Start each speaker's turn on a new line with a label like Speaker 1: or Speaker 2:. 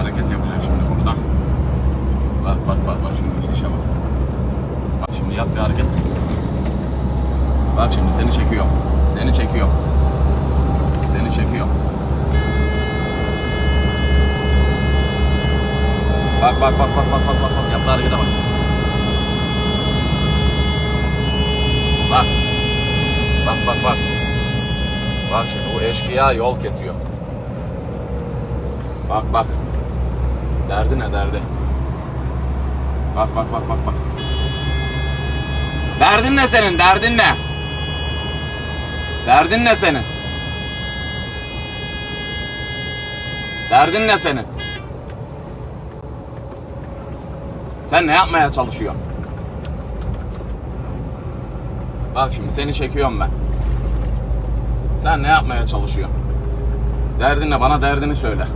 Speaker 1: hareket yapacak şimdi burada. Bak bak bak bak şimdi gidişe bak. Bak şimdi yap bir hareket. Bak şimdi seni çekiyor. Seni çekiyor. Seni çekiyor. Bak bak bak bak bak bak bak bak yaptığı harekete bak. Bak. Bak bak bak. Bak şimdi bu eşkıya yol kesiyor. Bak bak. Derdi ne derdi? Bak bak bak bak bak. Derdin ne senin? Derdin ne? Derdin ne senin? Derdin ne senin? Sen ne yapmaya çalışıyorsun? Bak şimdi seni çekiyorum ben. Sen ne yapmaya çalışıyorsun? Derdin ne? Bana derdini söyle.